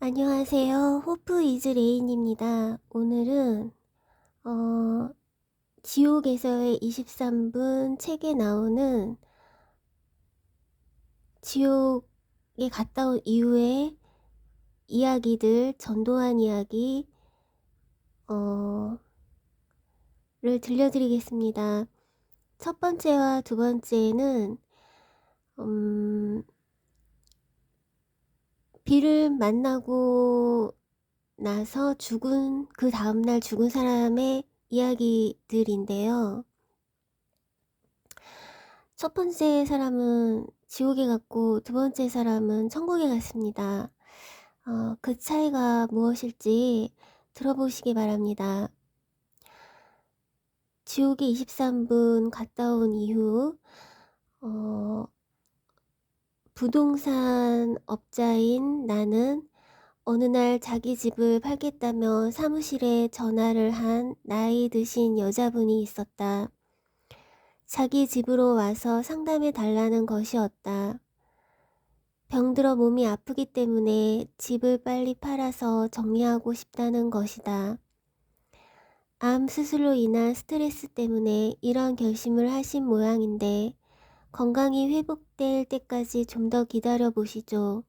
안녕하세요. 호프 이즈 레인입니다. 오늘은 어, 지옥에서의 23분 책에 나오는 지옥에 갔다 온 이후에 이야기들, 전도한 이야기 어, 를 들려드리겠습니다. 첫 번째와 두 번째는 음, 비를 만나고 나서 죽은 그 다음날 죽은 사람의 이야기들인데요. 첫 번째 사람은 지옥에 갔고 두 번째 사람은 천국에 갔습니다. 어, 그 차이가 무엇일지 들어보시기 바랍니다. 지옥에 23분 갔다 온 이후 어, 부동산 업자인 나는 어느 날 자기 집을 팔겠다며 사무실에 전화를 한 나이 드신 여자분이 있었다. 자기 집으로 와서 상담해 달라는 것이었다. 병들어 몸이 아프기 때문에 집을 빨리 팔아서 정리하고 싶다는 것이다. 암 수술로 인한 스트레스 때문에 이런 결심을 하신 모양인데 건강이 회복될 때까지 좀 더 기다려 보시죠.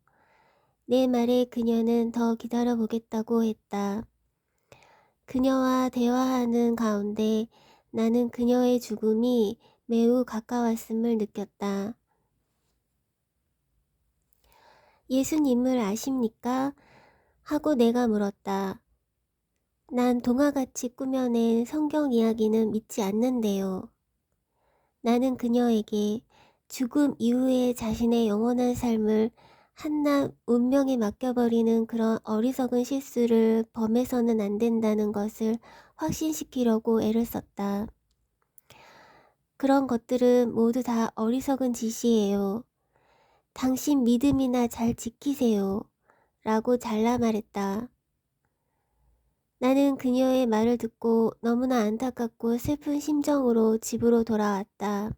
내 말에 그녀는 더 기다려 보겠다고 했다. 그녀와 대화하는 가운데 나는 그녀의 죽음이 매우 가까웠음을 느꼈다. 예수님을 아십니까? 하고 내가 물었다. 난 동화같이 꾸며낸 성경 이야기는 믿지 않는데요. 나는 그녀에게 죽음 이후에 자신의 영원한 삶을 한낱 운명에 맡겨버리는 그런 어리석은 실수를 범해서는 안 된다는 것을 확신시키려고 애를 썼다. 그런 것들은 모두 다 어리석은 짓이에요. 당신 믿음이나 잘 지키세요. 라고 잘라 말했다. 나는 그녀의 말을 듣고 너무나 안타깝고 슬픈 심정으로 집으로 돌아왔다.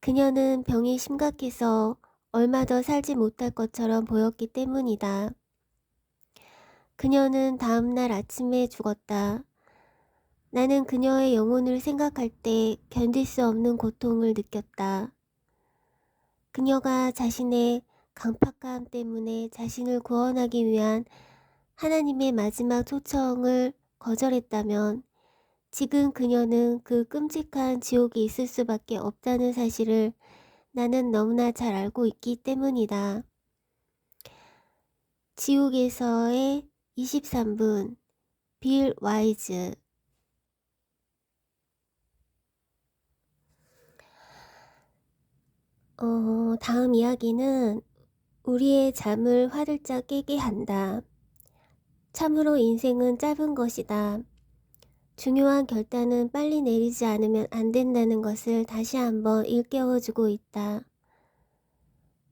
그녀는 병이 심각해서 얼마 더 살지 못할 것처럼 보였기 때문이다. 그녀는 다음날 아침에 죽었다. 나는 그녀의 영혼을 생각할 때 견딜 수 없는 고통을 느꼈다. 그녀가 자신의 강팍감 때문에 자신을 구원하기 위한 하나님의 마지막 초청을 거절했다면 지금 그녀는 그 끔찍한 지옥에 있을 수밖에 없다는 사실을 나는 너무나 잘 알고 있기 때문이다. 지옥에서의 23분 빌 와이즈 어, 다음 이야기는 우리의 잠을 화들짝 깨게 한다. 참으로 인생은 짧은 것이다. 중요한 결단은 빨리 내리지 않으면 안 된다는 것을 다시 한번 일깨워주고 있다.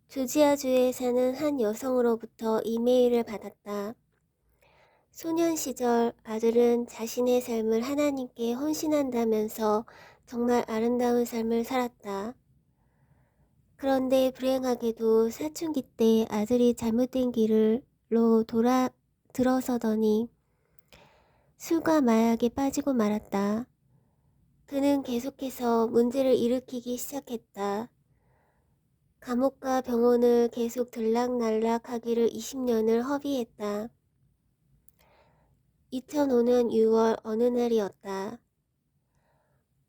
조지아주에 사는 한 여성으로부터 이메일을 받았다. 소년 시절 아들은 자신의 삶을 하나님께 헌신한다면서 정말 아름다운 삶을 살았다. 그런데 불행하게도 사춘기 때 아들이 잘못된 길로 돌아 들어서더니 술과 마약에 빠지고 말았다. 그는 계속해서 문제를 일으키기 시작했다. 감옥과 병원을 계속 들락날락 하기를 20년을 허비했다. 2005년 6월 어느 날이었다.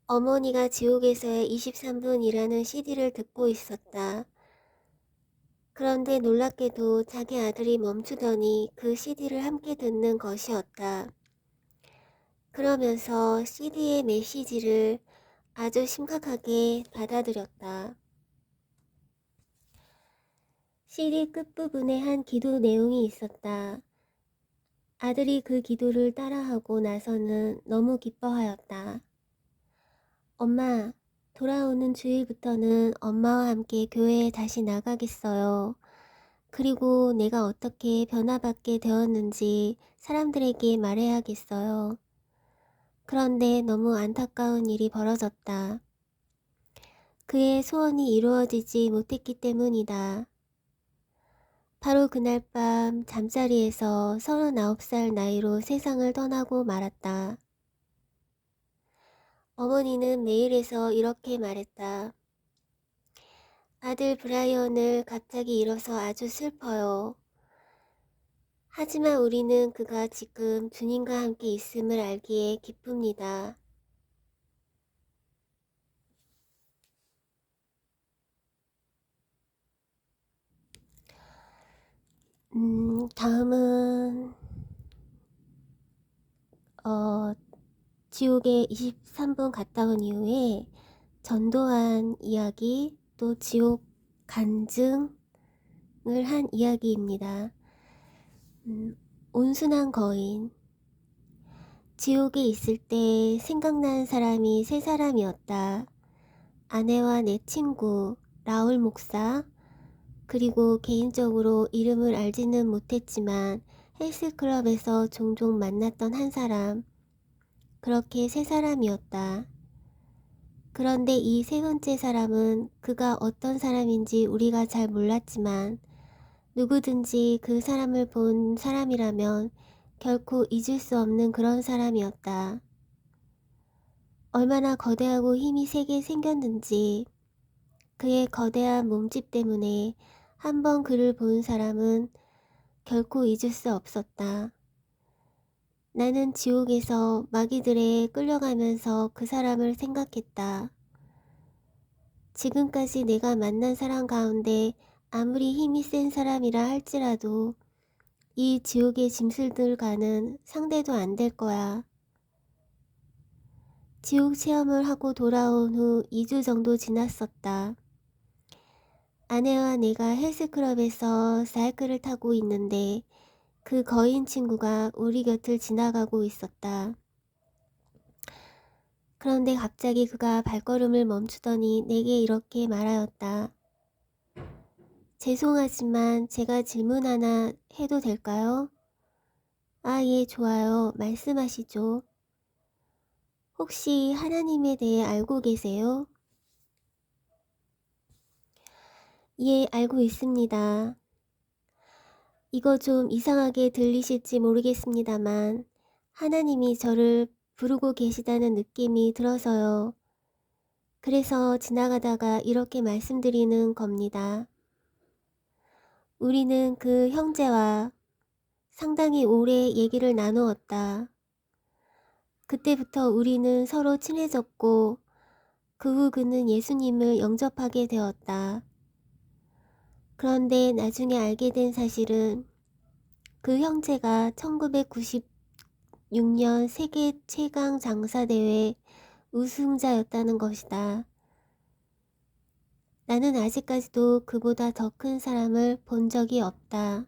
어머니가 지옥에서의 23분이라는 CD를 듣고 있었다. 그런데 놀랍게도 자기 아들이 멈추더니 그 CD를 함께 듣는 것이었다. 그러면서 CD의 메시지를 아주 심각하게 받아들였다. CD 끝부분에 한 기도 내용이 있었다. 아들이 그 기도를 따라하고 나서는 너무 기뻐하였다. 엄마, 돌아오는 주일부터는 엄마와 함께 교회에 다시 나가겠어요. 그리고 내가 어떻게 변화받게 되었는지 사람들에게 말해야겠어요. 그런데 너무 안타까운 일이 벌어졌다. 그의 소원이 이루어지지 못했기 때문이다. 바로 그날 밤 잠자리에서 39살 나이로 세상을 떠나고 말았다. 어머니는 메일에서 이렇게 말했다. 아들 브라이언을 갑자기 잃어서 아주 슬퍼요. 하지만 우리는 그가 지금 주님과 함께 있음을 알기에 기쁩니다. 음, 다음은 어, 지옥에 23분 갔다 온 이후에 전도한 이야기 또 지옥 간증을 한 이야기입니다. 음, 온순한 거인 지옥에 있을 때 생각나는 사람이 세 사람이었다. 아내와 내 친구 라울 목사 그리고 개인적으로 이름을 알지는 못했지만 헬스클럽에서 종종 만났던 한 사람 그렇게 세 사람이었다. 그런데 이 세 번째 사람은 그가 어떤 사람인지 우리가 잘 몰랐지만 누구든지 그 사람을 본 사람이라면 결코 잊을 수 없는 그런 사람이었다. 얼마나 거대하고 힘이 세게 생겼는지 그의 거대한 몸집 때문에 한 번 그를 본 사람은 결코 잊을 수 없었다. 나는 지옥에서 마귀들에 끌려가면서 그 사람을 생각했다. 지금까지 내가 만난 사람 가운데 아무리 힘이 센 사람이라 할지라도 이 지옥의 짐승들과는 상대도 안 될 거야. 지옥 체험을 하고 돌아온 후 2주 정도 지났었다. 아내와 내가 헬스클럽에서 사이클을 타고 있는데 그 거인 친구가 우리 곁을 지나가고 있었다. 그런데 갑자기 그가 발걸음을 멈추더니 내게 이렇게 말하였다. 죄송하지만 제가 질문 하나 해도 될까요? 아, 예, 좋아요. 말씀하시죠. 혹시 하나님에 대해 알고 계세요? 예, 알고 있습니다. 이거 좀 이상하게 들리실지 모르겠습니다만 하나님이 저를 부르고 계시다는 느낌이 들어서요. 그래서 지나가다가 이렇게 말씀드리는 겁니다. 우리는 그 형제와 상당히 오래 얘기를 나누었다. 그때부터 우리는 서로 친해졌고 그 후 그는 예수님을 영접하게 되었다. 그런데 나중에 알게 된 사실은 그 형제가 1996년 세계 최강 장사대회 우승자였다는 것이다. 나는 아직까지도 그보다 더 큰 사람을 본 적이 없다.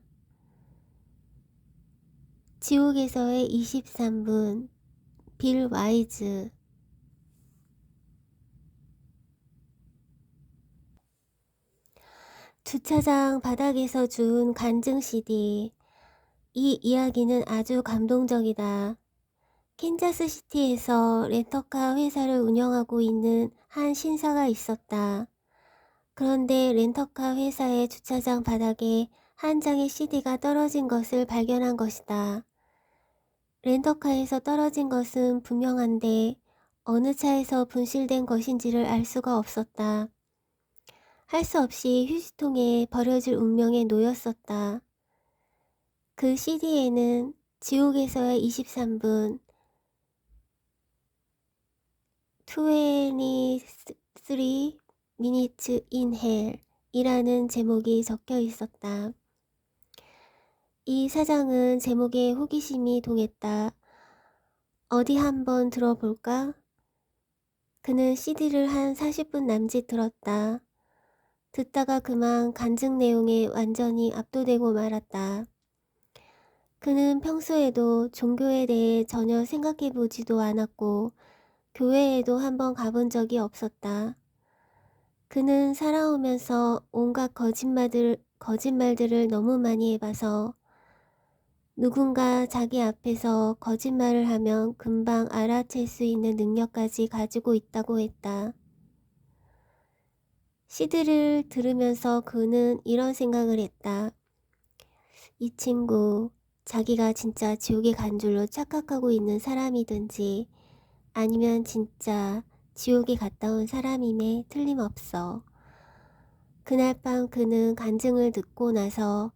지옥에서의 23분 빌 와이즈 주차장 바닥에서 준 간증 CD. 이 이야기는 아주 감동적이다. 캔자스 시티에서 렌터카 회사를 운영하고 있는 한 신사가 있었다. 그런데 렌터카 회사의 주차장 바닥에 한 장의 CD가 떨어진 것을 발견한 것이다. 렌터카에서 떨어진 것은 분명한데 어느 차에서 분실된 것인지를 알 수가 없었다. 할 수 없이 휴지통에 버려질 운명에 놓였었다. 그 CD에는 지옥에서의 23분, 23 minutes in hell 이라는 제목이 적혀 있었다. 이 사장은 제목에 호기심이 동했다. 어디 한번 들어볼까? 그는 CD를 한 40분 남짓 들었다. 듣다가 그만 간증 내용에 완전히 압도되고 말았다. 그는 평소에도 종교에 대해 전혀 생각해 보지도 않았고, 교회에도 한번 가본 적이 없었다. 그는 살아오면서 온갖 거짓말들, 거짓말들을 너무 많이 해봐서 누군가 자기 앞에서 거짓말을 하면 금방 알아챌 수 있는 능력까지 가지고 있다고 했다. 시드를 들으면서 그는 이런 생각을 했다. 이 친구 자기가 진짜 지옥에 간 줄로 착각하고 있는 사람이든지 아니면 진짜 지옥에 갔다 온 사람임에 틀림없어. 그날 밤 그는 간증을 듣고 나서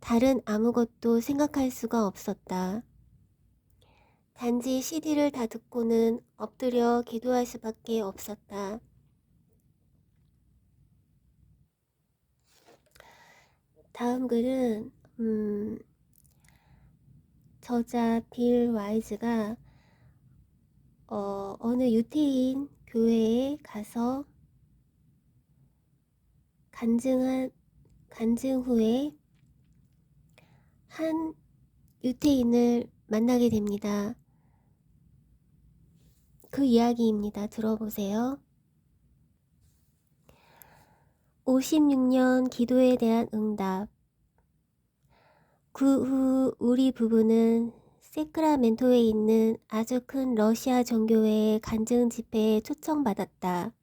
다른 아무것도 생각할 수가 없었다. 단지 CD를 다 듣고는 엎드려 기도할 수밖에 없었다. 다음 글은 음, 저자 빌 와이즈가 어, 어느 유태인 교회에 가서 간증한 간증 후에 한 유태인을 만나게 됩니다. 그 이야기입니다. 들어보세요. 56년 기도에 대한 응답. 그 후 우리 부부는 세크라멘토에 있는 아주 큰 러시아 정교회의 간증 집회에 초청받았다.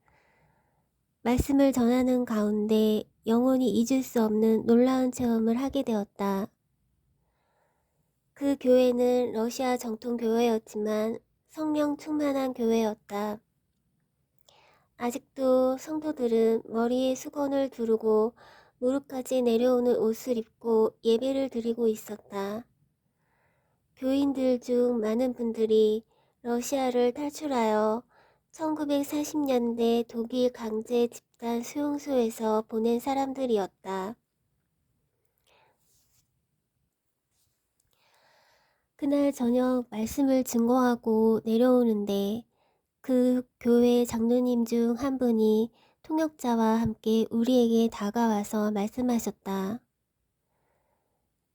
말씀을 전하는 가운데 영원히 잊을 수 없는 놀라운 체험을 하게 되었다. 그 교회는 러시아 정통 교회였지만 성령 충만한 교회였다. 아직도 성도들은 머리에 수건을 두르고 무릎까지 내려오는 옷을 입고 예배를 드리고 있었다. 교인들 중 많은 분들이 러시아를 탈출하여 1940년대 독일 강제 집단 수용소에서 보낸 사람들이었다. 그날 저녁 말씀을 증거하고 내려오는데 그 교회 장로님 중 한 분이 통역자와 함께 우리에게 다가와서 말씀하셨다.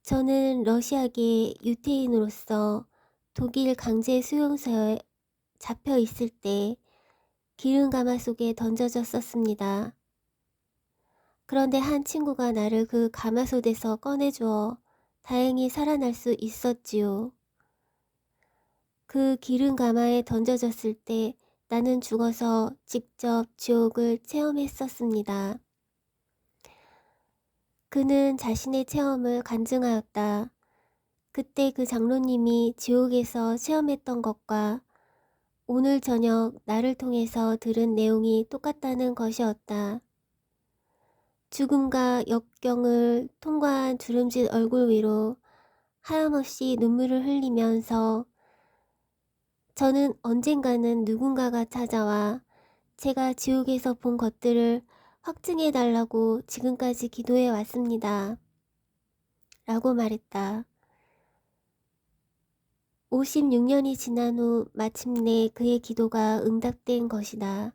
저는 러시아계 유태인으로서 독일 강제 수용소에 잡혀 있을 때 기름 가마 속에 던져졌었습니다. 그런데 한 친구가 나를 그 가마솥에서 꺼내주어 다행히 살아날 수 있었지요. 그 기름 가마에 던져졌을 때 나는 죽어서 직접 지옥을 체험했었습니다. 그는 자신의 체험을 간증하였다. 그때 그 장로님이 지옥에서 체험했던 것과 오늘 저녁 나를 통해서 들은 내용이 똑같다는 것이었다. 죽음과 역경을 통과한 주름진 얼굴 위로 하염없이 눈물을 흘리면서 저는 언젠가는 누군가가 찾아와 제가 지옥에서 본 것들을 확증해 달라고 지금까지 기도해 왔습니다. 라고 말했다. 56년이 지난 후 마침내 그의 기도가 응답된 것이다.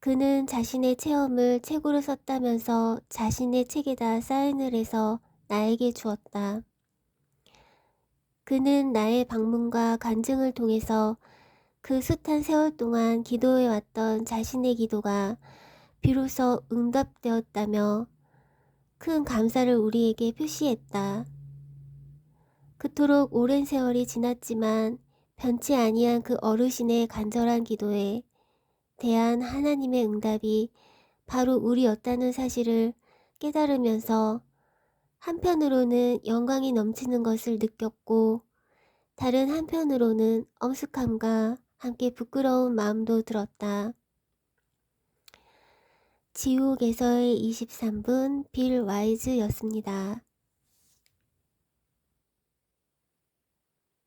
그는 자신의 체험을 책으로 썼다면서 자신의 책에다 사인을 해서 나에게 주었다. 그는 나의 방문과 간증을 통해서 그 숱한 세월 동안 기도해왔던 자신의 기도가 비로소 응답되었다며 큰 감사를 우리에게 표시했다. 그토록 오랜 세월이 지났지만 변치 아니한 그 어르신의 간절한 기도에 대한 하나님의 응답이 바로 우리였다는 사실을 깨달으면서 한편으로는 영광이 넘치는 것을 느꼈고 다른 한편으로는 엄숙함과 함께 부끄러운 마음도 들었다. 지옥에서의 23분 빌 와이즈였습니다.